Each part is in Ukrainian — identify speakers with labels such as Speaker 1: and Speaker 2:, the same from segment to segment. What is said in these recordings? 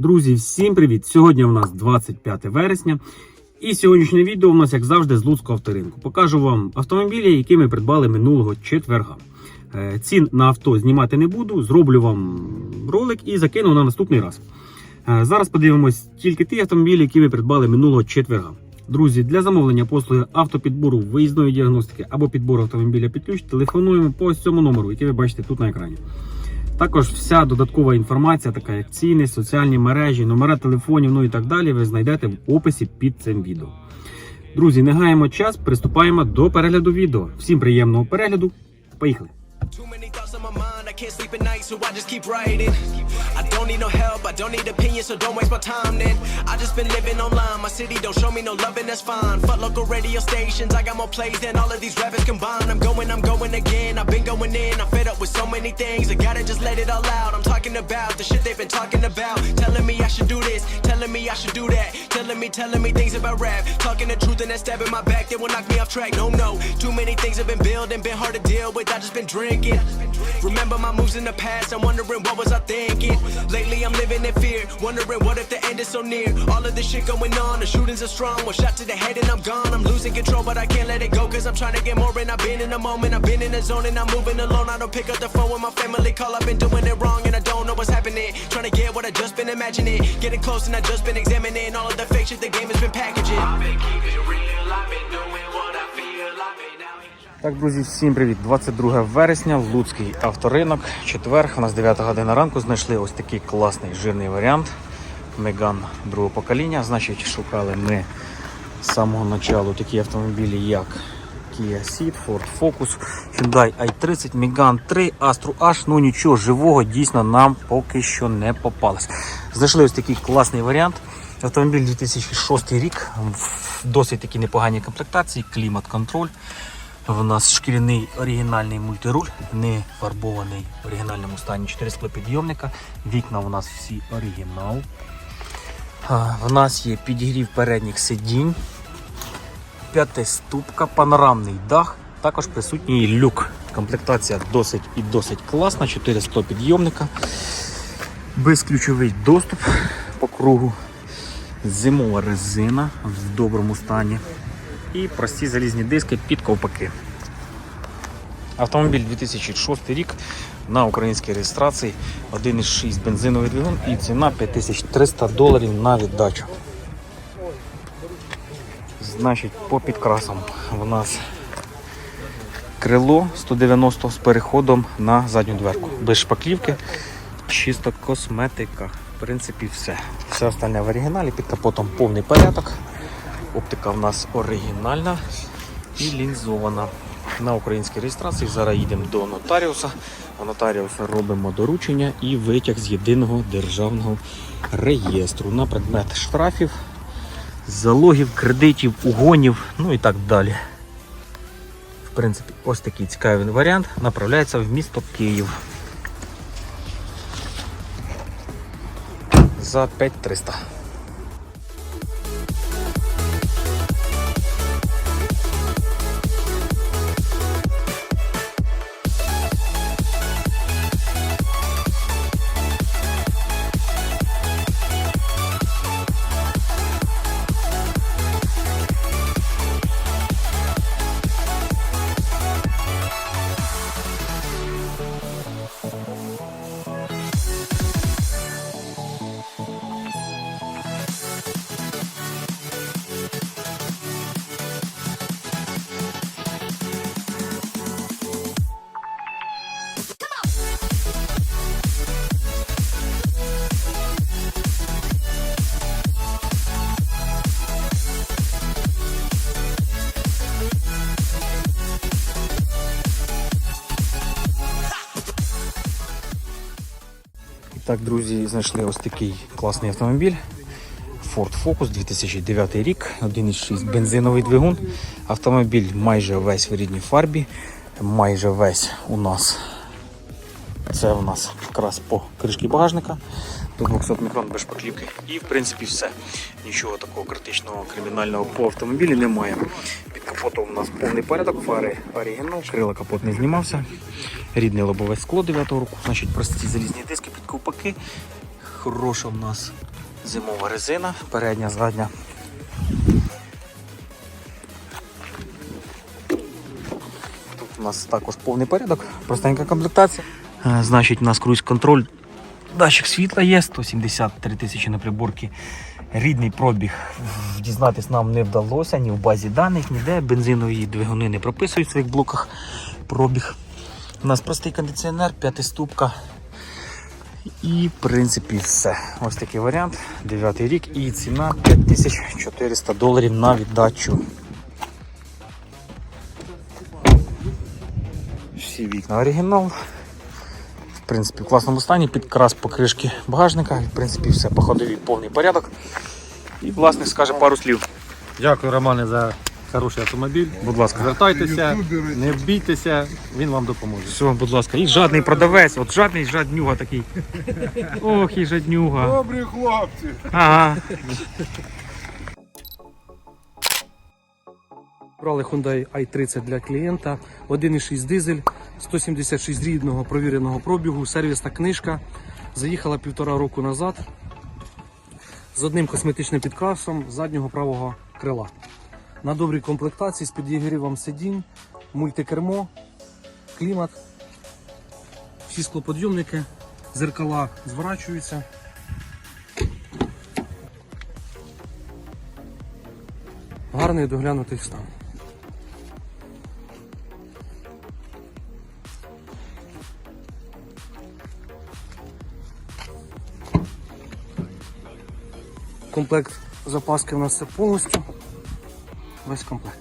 Speaker 1: Друзі, всім привіт! Сьогодні у нас 25 вересня. І сьогоднішнє відео у нас, як завжди, з Луцького авторинку. Покажу вам автомобілі, які ми придбали минулого четверга. Е, Цін на авто знімати не буду, зроблю вам ролик і закину на наступний раз. Е, Зараз подивимось тільки ті автомобілі, які ми придбали минулого четверга. Друзі, для замовлення послуги автопідбору виїзної діагностики або підбору автомобіля під ключ телефонуємо по цьому номеру, який ви бачите тут на екрані. Також вся додаткова інформація, така як ціни, соціальні мережі, номера телефонів, ну і так далі, ви знайдете в описі під цим відео. Друзі, не гаємо час, приступаємо до перегляду відео. Всім приємного перегляду. Поїхали!
Speaker 2: I can't sleep at night, so I just keep writing. I don't need no help, I don't need opinions, so don't waste my time then. I just been living online, my city don't show me no loving, that's fine. Fuck local radio stations, I got more plays than all of these rappers combined. I'm going, I'm going again, I've been going in, I'm fed up with so many things. I gotta just let it all out. I'm talking about the shit they've been talking about. Telling me I should do this, telling me I should do that. Telling me, telling me things about rap. Talking the truth and that stab in my back, they will knock me off track. No, no, too many things have been building, been hard to deal with. I just been drinking. Remember my moves in the past, I'm wondering what was I thinking. Lately I'm living in fear, wondering what if the end is so near. All of this shit going on, the shootings are strong. One shot to the head and I'm gone. I'm losing control, but I can't let it go. Cause I'm trying to get more and I've been in the moment. I've been in the zone and I'm moving alone. I don't pick up the phone when my family call. I've been doing it wrong and I don't know what's happening. Trying to get what I just been imagining. Getting close and I just been examining all of the fake shit the game has been packaging.
Speaker 1: Так, друзі, всім привіт! 22 вересня, Луцький авторинок, четвер, у нас 9 година ранку. Знайшли ось такий класний жирний варіант. Меган другого покоління. Значить, шукали ми з самого началу такі автомобілі, як Kia Ceed, Ford Focus, Hyundai i30, Megane 3, Astro H. Ну нічого живого дійсно нам поки що не попалось. Знайшли ось такий класний варіант. Автомобіль 2006 рік, в досить такі непогані комплектації, клімат-контроль. В нас шкіряний оригінальний мультируль, не фарбований в оригінальному стані. 4 склопідйомника. Вікна у нас всі оригінал. В нас є підігрів передніх сидінь, п'ятиступка, панорамний дах, також присутній люк. Комплектація досить і досить класна, 4 склопідйомника, безключовий доступ по кругу, зимова резина в доброму стані і прості залізні диски під ковпаки. Автомобіль 2006 рік на українській реєстрації 1,6 бензиновий двигун і ціна 5300 доларів на віддачу. Значить, по підкрасам у нас крило 190 з переходом на задню дверку. Без шпаклівки, чисто косметика. В принципі, все. Все остальне в оригіналі, під капотом повний порядок. Оптика в нас оригінальна і лінзована. На українській реєстрації зараз їдемо до нотаріуса. У нотаріуса робимо доручення і витяг з єдиного державного реєстру на предмет штрафів, залогів, кредитів, угонів, ну і так далі. В принципі, ось такий цікавий варіант направляється в місто Київ. За 5300. Так, друзі, знайшли ось такий класний автомобіль. Ford Focus 2009 рік, 1,6 бензиновий двигун. Автомобіль майже весь в рідній фарбі, майже весь у нас. Це у нас якраз по кришки багажника до 200 мікрон без шпаклівки. І в принципі все. Нічого такого критичного кримінального по автомобілі немає. Під капотом у нас повний порядок, фари оригінал, крила капот не знімався. Рідне лобове скло 9 року, значить прості залізні диски під ковпаки. Хороша в нас Зимова резина, передня, задня. Тут у нас також повний порядок, простенька комплектація. Е, Значить, у нас круїз контроль. Датчик світла є, 173 тисячі на приборці. Рідний пробіг дізнатись нам не вдалося ні в базі даних, ніде. Бензинові двигуни не прописують в своїх блоках пробіг. У нас простий кондиціонер, п'ятиступка. І в принципі все. Ось такий варіант. Дев'ятий рік і ціна 5400 доларів на віддачу. Всі вікна оригінал. В принципі, в класному стані, підкрас покришки багажника. В принципі, все по ходові повний порядок. І власник скаже пару слів.
Speaker 3: Дякую, Романе, за хороший автомобіль.
Speaker 1: Будь ласка.
Speaker 3: Звертайтеся, не бійтеся, він вам допоможе.
Speaker 1: Все, будь ласка. І жадний продавець, от жадний жаднюга такий. Ох, і жаднюга.
Speaker 4: Добрі хлопці.
Speaker 1: Ага.
Speaker 5: Брали Hyundai i30 для клієнта, 1,6 дизель, 176 рідного провіреного пробігу, сервісна книжка. Заїхала півтора року назад з одним косметичним підкрасом заднього правого крила. На добрій комплектації з підігрівом сидінь, мультикермо, клімат, всі склоподйомники, зеркала зворачуються. Гарний доглянутий стан. Комплект запаски у нас це повністю. Весь комплект.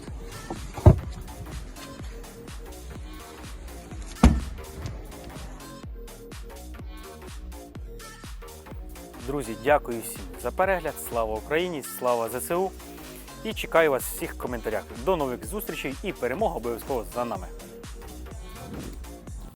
Speaker 1: Друзі, дякую всім за перегляд. Слава Україні, слава ЗСУ. І чекаю вас всіх в коментарях. До нових зустрічей і перемога обов'язково за нами.